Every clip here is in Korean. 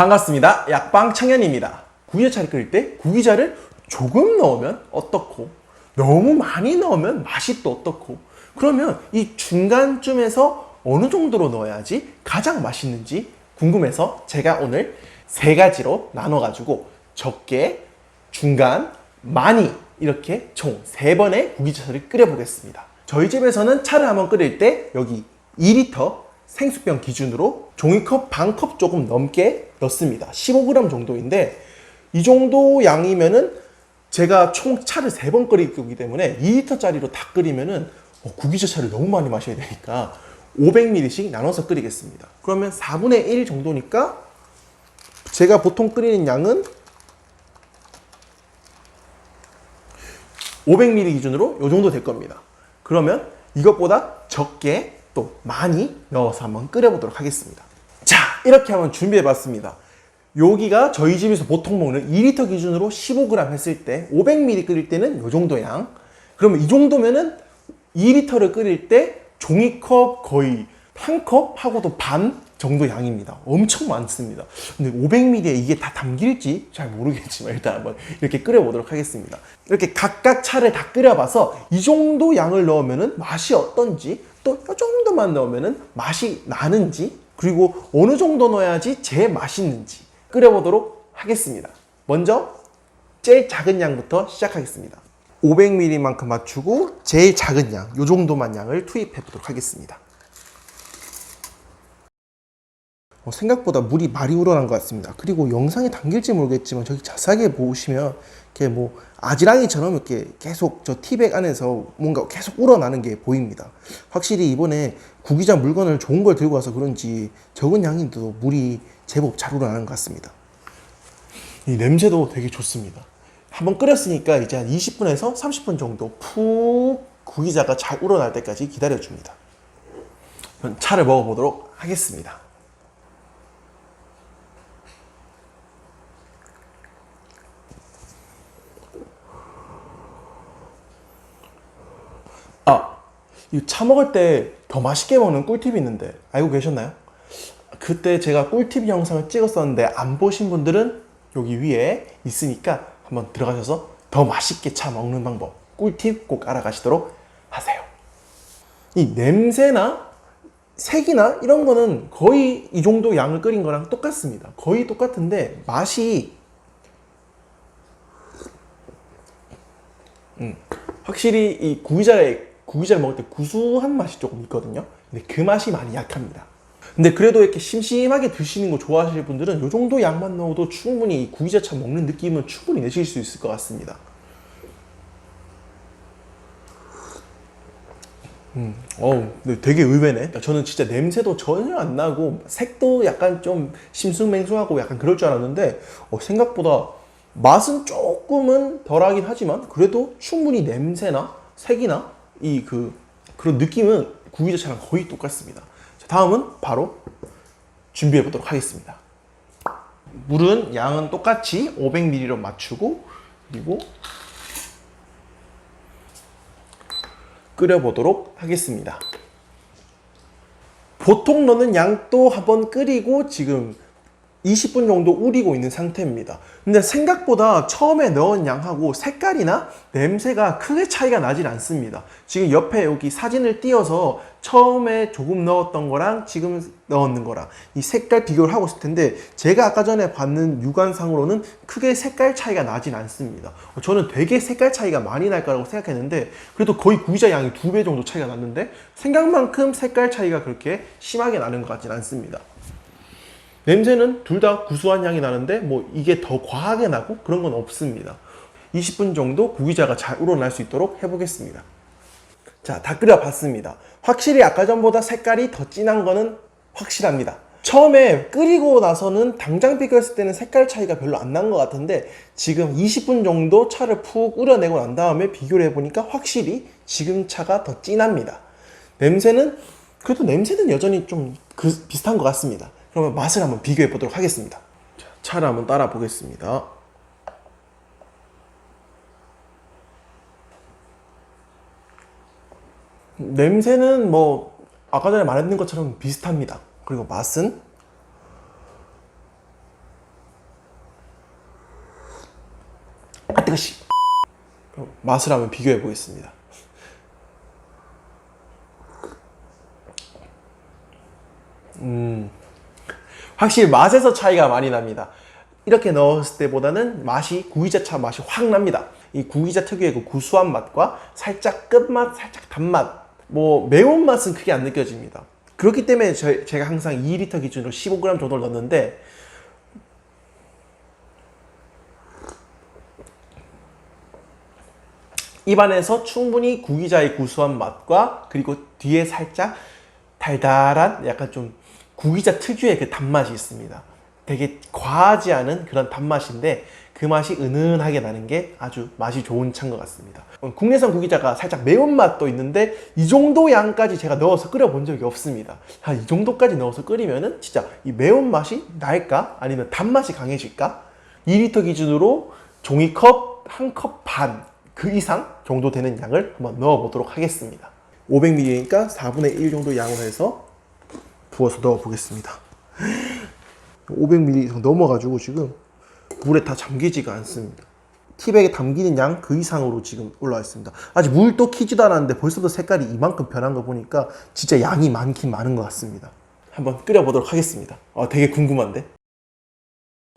반갑습니다. 약방 청년입니다. 구기자차를 끓일 때 구기자를 조금 넣으면 어떻고 너무 많이 넣으면 맛이 또 어떻고 그러면 이 중간쯤에서 어느 정도로 넣어야지 가장 맛있는지 궁금해서 제가 오늘 세 가지로 나눠가지고 적게, 중간, 많이 이렇게 총 세 번의 구기자차를 끓여보겠습니다. 저희 집에서는 차를 한번 끓일 때 여기 2리터 생수병 기준으로 종이컵 반 컵 조금 넘게 넣습니다. 15g 정도인데 이 정도 양이면은 제가 총 차를 세 번 끓일 거기 때문에 2리터짜리로 다 끓이면은 어, 구기자 차를 너무 많이 마셔야 되니까 500ml씩 나눠서 끓이겠습니다. 그러면 4분의 1 정도니까 제가 보통 끓이는 양은 500ml 기준으로 이 정도 될 겁니다. 그러면 이것보다 적게 또 많이 넣어서 한번 끓여보도록 하겠습니다. 자, 이렇게 한번 준비해 봤습니다. 여기가 저희 집에서 보통 먹는 2리터 기준으로 15g 했을 때 500ml 끓일 때는 이 정도 양. 그러면 이 정도면은 2리터를 끓일 때 종이컵 거의 한 컵하고도 반 정도 양입니다. 엄청 많습니다. 근데 500ml에 이게 다 담길지 잘 모르겠지만 일단 한번 이렇게 끓여보도록 하겠습니다. 이렇게 각각 차를 다 끓여봐서 이 정도 양을 넣으면은 맛이 어떤지 또 이 정도만 넣으면은 맛이 나는지 그리고 어느 정도 넣어야지 제일 맛있는지 끓여보도록 하겠습니다. 먼저 제일 작은 양부터 시작하겠습니다. 500ml만큼 맞추고 제일 작은 양, 이 정도만 양을 투입해 보도록 하겠습니다. 어, 생각보다 물이 많이 우러난 것 같습니다. 그리고 영상에 담길지 모르겠지만 저기 자세하게 보시면 이렇게 뭐 아지랑이처럼 이렇게 계속 저 티백 안에서 뭔가 계속 우러나는 게 보입니다. 확실히 이번에 구기자 물건을 좋은 걸 들고 와서 그런지 적은 양인데도 물이 제법 잘 우러나는 것 같습니다. 이 냄새도 되게 좋습니다. 한번 끓였으니까 이제 한 20분에서 30분 정도 푹 구기자가 잘 우러날 때까지 기다려줍니다. 그럼 차를 먹어보도록 하겠습니다. 이 차 먹을 때 더 맛있게 먹는 꿀팁이 있는데 알고 계셨나요? 그때 제가 꿀팁 영상을 찍었었는데 안 보신 분들은 여기 위에 있으니까 한번 들어가셔서 더 맛있게 차 먹는 방법 꿀팁 꼭 알아가시도록 하세요. 이 냄새나 색이나 이런 거는 거의 이 정도 양을 끓인 거랑 똑같습니다. 거의 똑같은데 맛이 음, 확실히 이 구기자에 구기자를 먹을 때 구수한 맛이 조금 있거든요. 근데 그 맛이 많이 약합니다. 근데 그래도 이렇게 심심하게 드시는 거 좋아하시는 분들은 이 정도 양만 넣어도 충분히 이 구기자차 먹는 느낌은 충분히 내실 수 있을 것 같습니다. 음, 근데 되게 의외네. 저는 진짜 냄새도 전혀 안 나고 색도 약간 좀 심숭맹숭하고 약간 그럴 줄 알았는데 어, 생각보다 맛은 조금은 덜하긴 하지만 그래도 충분히 냄새나 색이나 이 그 그런 느낌은 구기자차랑 거의 똑같습니다. 자, 다음은 바로 준비해 보도록 하겠습니다. 물은 양은 똑같이 500ml로 맞추고 그리고 끓여보도록 하겠습니다. 보통 넣는 양도 한번 끓이고 지금 20분 정도 우리고 있는 상태입니다. 근데 생각보다 처음에 넣은 양하고 색깔이나 냄새가 크게 차이가 나질 않습니다. 지금 옆에 여기 사진을 띄어서 처음에 조금 넣었던 거랑 지금 넣었는 거랑 이 색깔 비교를 하고 있을 텐데 제가 아까 전에 봤는 육안상으로는 크게 색깔 차이가 나진 않습니다. 저는 되게 색깔 차이가 많이 날 거라고 생각했는데 그래도 거의 구기자 양이 두 배 정도 차이가 났는데 생각만큼 색깔 차이가 그렇게 심하게 나는 것 같진 않습니다. 냄새는 둘 다 구수한 향이 나는데 뭐 이게 더 과하게 나고 그런 건 없습니다. 20분 정도 구기자가 잘 우러날 수 있도록 해보겠습니다. 자, 다 끓여봤습니다. 확실히 아까 전보다 색깔이 더 진한 거는 확실합니다. 처음에 끓이고 나서는 당장 비교했을 때는 색깔 차이가 별로 안 난 것 같은데 지금 20분 정도 차를 푹 우려내고 난 다음에 비교를 해보니까 확실히 지금 차가 더 진합니다. 냄새는 그래도 냄새는 여전히 좀 그, 비슷한 것 같습니다. 그러면 맛을 한번 비교해 보도록 하겠습니다. 자, 차를 한번 따라 보겠습니다. 냄새는 뭐 아까 전에 말했던 것처럼 비슷합니다. 그리고 맛은 아 뜨거시 맛을 한번 비교해 보겠습니다. 음. 확실히 맛에서 차이가 많이 납니다. 이렇게 넣었을 때보다는 맛이 구기자차 맛이 확 납니다. 이 구기자 특유의 그 구수한 맛과 살짝 끝맛, 살짝 단맛, 뭐 매운 맛은 크게 안 느껴집니다. 그렇기 때문에 저, 제가 항상 2리터 기준으로 15g 정도를 넣는데 입안에서 충분히 구기자의 구수한 맛과 그리고 뒤에 살짝 달달한 약간 좀 구기자 특유의 그 단맛이 있습니다. 되게 과하지 않은 그런 단맛인데 그 맛이 은은하게 나는 게 아주 맛이 좋은 차인 것 같습니다. 어, 국내산 구기자가 살짝 매운맛도 있는데 이 정도 양까지 제가 넣어서 끓여본 적이 없습니다. 한 이 정도까지 넣어서 끓이면은 진짜 이 매운맛이 날까? 아니면 단맛이 강해질까? 2리터 기준으로 종이컵 한 컵 반 그 이상 정도 되는 양을 한번 넣어보도록 하겠습니다. 500ml니까 4분의 1 정도 양을 해서 부어서 넣어 보겠습니다. 500ml 이상 넘어가지고 지금 물에 다 잠기지가 않습니다. 티백에 담기는 양 그 이상으로 지금 올라와 있습니다. 아직 물도 키지도 않았는데 벌써부터 색깔이 이만큼 변한 거 보니까 진짜 양이 많긴 많은 것 같습니다. 한번 끓여보도록 하겠습니다. 아, 되게 궁금한데?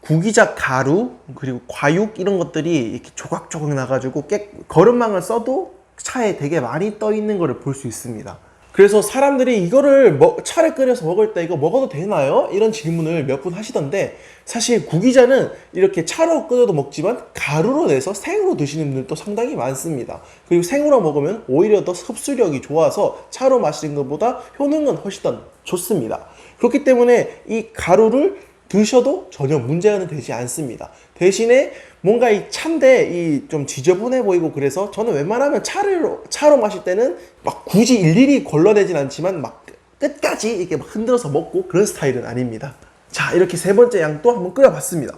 구기자 가루 그리고 과육 이런 것들이 이렇게 조각조각 나가지고 깨, 거름망을 써도 차에 되게 많이 떠 있는 거를 볼수 있습니다. 그래서 사람들이 이거를 먹- 차를 끓여서 먹을 때 이거 먹어도 되나요? 이런 질문을 몇 분 하시던데 사실 구기자는 이렇게 차로 끓여도 먹지만 가루로 내서 생으로 드시는 분들도 상당히 많습니다. 그리고 생으로 먹으면 오히려 더 흡수력이 좋아서 차로 마시는 것보다 효능은 훨씬 더 좋습니다. 그렇기 때문에 이 가루를 드셔도 전혀 문제는 되지 않습니다. 대신에 뭔가 이 차인데 이 좀 지저분해 보이고 그래서 저는 웬만하면 차를 차로 마실 때는 막 굳이 일일이 걸러내진 않지만 막 끝까지 이렇게 막 흔들어서 먹고 그런 스타일은 아닙니다. 자 이렇게 세 번째 양또 한번 끓여봤습니다.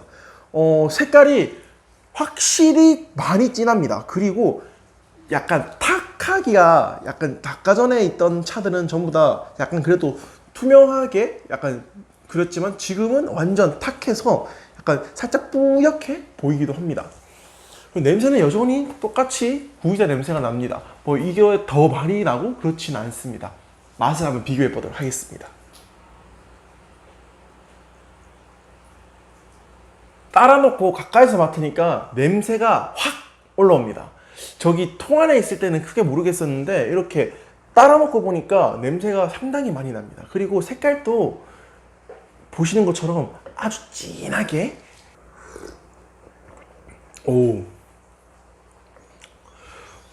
어 색깔이 확실히 많이 진합니다. 그리고 약간 탁하기가 약간 아까 전에 있던 차들은 전부 다 약간 그래도 투명하게 약간 그랬지만 지금은 완전 탁해서 약간 살짝 뿌옇게 보이기도 합니다. 냄새는 여전히 똑같이 구기자 냄새가 납니다. 뭐 이게 더 많이 나고 그렇진 않습니다. 맛을 한번 비교해 보도록 하겠습니다. 따라 놓고 가까이서 맡으니까 냄새가 확 올라옵니다. 저기 통 안에 있을 때는 크게 모르겠었는데 이렇게 따라 놓고 보니까 냄새가 상당히 많이 납니다. 그리고 색깔도 보시는 것처럼 아주 진하게 오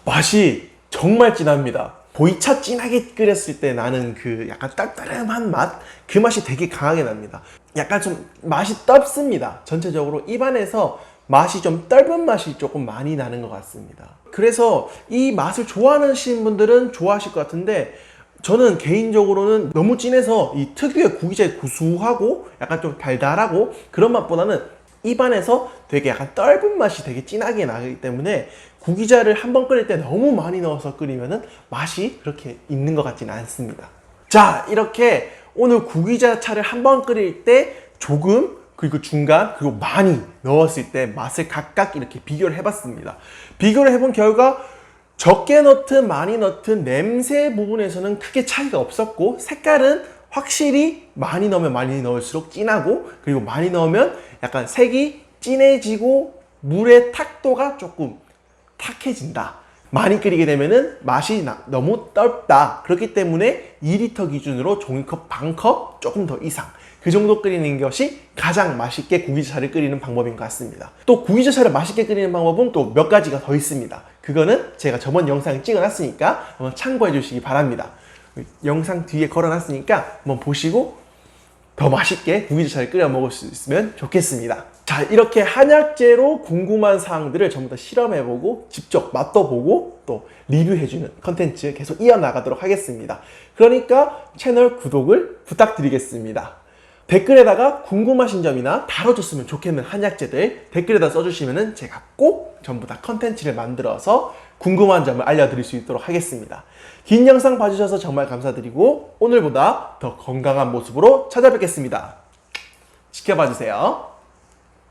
맛이 정말 진합니다. 보이차 진하게 끓였을 때 나는 그 약간 따뜻한 맛, 그 맛이 되게 강하게 납니다. 약간 좀 맛이 떫습니다. 전체적으로 입안에서 맛이 좀 떫은 맛이 조금 많이 나는 것 같습니다. 그래서 이 맛을 좋아하시는 분들은 좋아하실 것 같은데 저는 개인적으로는 너무 진해서 이 특유의 구기자의 구수하고 약간 좀 달달하고 그런 맛보다는 입안에서 되게 약간 떫은 맛이 되게 진하게 나기 때문에 구기자를 한 번 끓일 때 너무 많이 넣어서 끓이면은 맛이 그렇게 있는 것 같지는 않습니다. 자, 이렇게 오늘 구기자 차를 한 번 끓일 때 조금 그리고 중간 그리고 많이 넣었을 때 맛을 각각 이렇게 비교를 해봤습니다. 비교를 해본 결과 적게 넣든 많이 넣든 냄새 부분에서는 크게 차이가 없었고 색깔은 확실히 많이 넣으면 많이 넣을수록 진하고 그리고 많이 넣으면 약간 색이 진해지고 물의 탁도가 조금 탁해진다. 많이 끓이게 되면은 맛이 나- 너무 떫다. 그렇기 때문에 2리터 기준으로 종이컵 반 컵 조금 더 이상 그 정도 끓이는 것이 가장 맛있게 구기자차를 끓이는 방법인 것 같습니다. 또 구기자차를 맛있게 끓이는 방법은 또 몇 가지가 더 있습니다. 그거는 제가 저번 영상에 찍어놨으니까 한번 참고해 주시기 바랍니다. 영상 뒤에 걸어놨으니까 한번 보시고 더 맛있게 구기자차를 끓여 먹을 수 있으면 좋겠습니다. 자, 이렇게 한약재로 궁금한 사항들을 전부 다 실험해보고 직접 맛도 보고 또 리뷰해주는 컨텐츠 계속 이어나가도록 하겠습니다. 그러니까 채널 구독을 부탁드리겠습니다. 댓글에다가 궁금하신 점이나 다뤄줬으면 좋겠는 한약재들 댓글에다 써주시면 제가 꼭 전부 다 컨텐츠를 만들어서 궁금한 점을 알려드릴 수 있도록 하겠습니다. 긴 영상 봐주셔서 정말 감사드리고 오늘보다 더 건강한 모습으로 찾아뵙겠습니다. 지켜봐 주세요.